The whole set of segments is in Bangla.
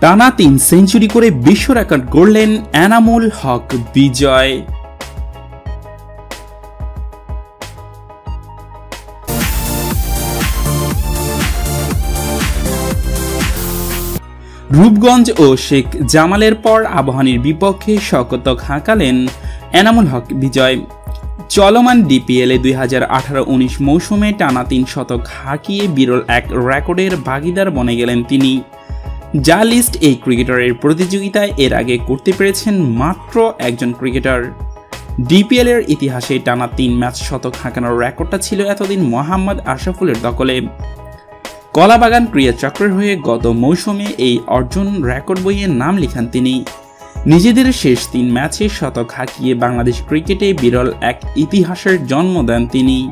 টানা তিন সেঞ্চুরি করে বিশ্ব রেকর্ড গড়লেন এনামুল হক বিজয়। রূপগঞ্জ ও শেখ জামালের পর আবহানির বিপক্ষে শকতক হাঁকালেন এনামুল হক বিজয়। চলমান ডিপিএলে দুই হাজার আঠারো উনিশ মৌসুমে টানা তিন শতক হাঁকিয়ে বিরল এক রেকর্ডের ভাগিদার বনে গেলেন তিনি। যা লিস্ট এই ক্রিকেটারের প্রতিযোগিতায় এর আগে করতে পেরেছেন মাত্র একজন ক্রিকেটার। ডিপিএল এর ইতিহাসে টানা তিন ম্যাচ শতক হাঁকানোর রেকর্ডটা ছিল এতদিন মোহাম্মদ আশরাফুলের দখলে। কলাবাগান ক্রিয়া চক্রের হয়ে গত মৌসুমে এই অর্জন রেকর্ড বইয়ে নাম লিখান তিনি। নিজেদের শেষ তিন ম্যাচে শতক হাঁকিয়ে বাংলাদেশ ক্রিকেটে বিরল এক ইতিহাসের জন্ম দেন তিনি।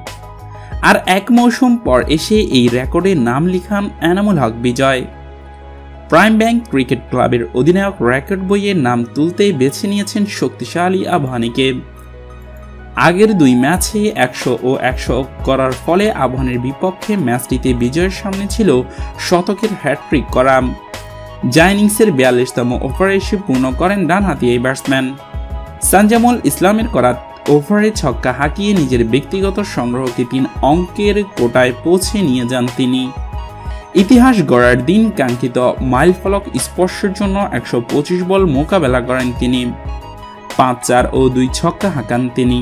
আর এক মৌসুম পর এসে এই রেকর্ডে নাম Likhan Enamul Haque Bijoy. Prime bank cricket ক্লাবের অধিনায়ক রেকর্ড বইয়ে নাম তুলতেই বেছে নিয়েছেন শক্তিশালী আবহানীকে। আগের দুই ম্যাচে একশো ও একশো করার ফলে আবহানের বিপক্ষে ম্যাচটিতে বিজয়ের সামনে ছিল শতকের হ্যাট্রিক করা। জাইনিংসের বিয়াল্লিশতম ওভারে এসে পূর্ণ করেন ডানহাতি এই ব্যাটসম্যান। সানজামুল ইসলামের করা ওভারে ছক্কা হাঁকিয়ে নিজের ব্যক্তিগত সংগ্রহকে তিন অঙ্কের কোটায় পৌঁছে নিয়ে যান তিনি। ইতিহাস গড়ার দিন কাঙ্ক্ষিত মাইলফলক স্পর্শের জন্য একশো পঁচিশ বল মোকাবেলা করেন তিনি। পাঁচ, চার ও দুই ছক্কা হাঁকান তিনি।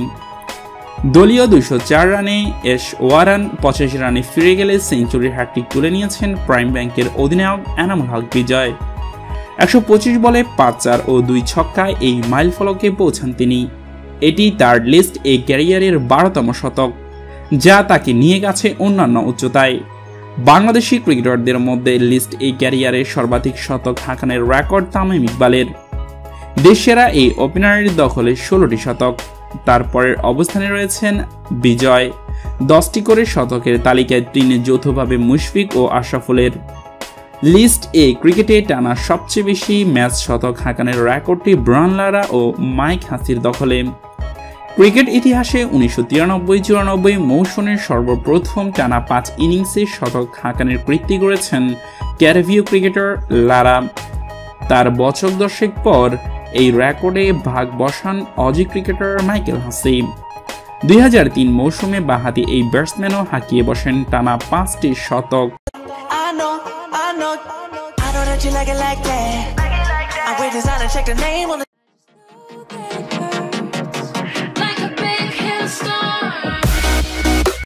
দলীয় দুইশো চার রানে এস ওয়ারান পঁচাশি রানে ফিরে গেলে সেঞ্চুরির হ্যাট্রিক তুলে নিয়েছেন প্রাইম ব্যাংকের অধিনায়ক এনামুল হক বিজয়। একশো পঁচিশ বলে পাঁচ, চার ও দুই ছক্কায় এই মাইল ফলকে পৌঁছান তিনি। এটি তার লিস্ট এই ক্যারিয়ারের বারোতম শতক, যা তাকে নিয়ে গেছে অন্যান্য উচ্চতায়। বাংলাদেশি ক্রিকেটারদের মধ্যে লিস্ট এই ক্যারিয়ারে সর্বাধিক শতক হাঁকানের রেকর্ড তামিম ইকবালের। দেশেরা এই ওপেনারের দখলে ষোলোটি শতক। তারপরের অবস্থানে রয়েছেন বিজয়। দশটি করে শতকের তালিকায় তিনি যৌথভাবে মুশফিক ও আশরাফুলের লিস্ট এ ক্রিকেটে টানা সবচেয়ে বেশি ম্যাচ শতক হাঁকানের রেকর্ডটি ব্রানলারা ও মাইক হাসির দখলে। ক্রিকেট ইতিহাসে উনিশশো তিরানব্বই চুরানব্বই মৌসুমের সর্বপ্রথম টানা পাঁচ ইনিংসে শতক হাঁকানের কৃত্তি করেছেন ক্যারেভিও ক্রিকেটার লারা। তার বছর দশেক পর এই রেকর্ডে ভাগ বসান অজি ক্রিকেটার মাইকেল হাসি দুই হাজার তিন মৌসুমে বাহাতি এই ব্যাটসম্যানও হাঁকিয়ে বসেন টানা পাঁচটি শতক।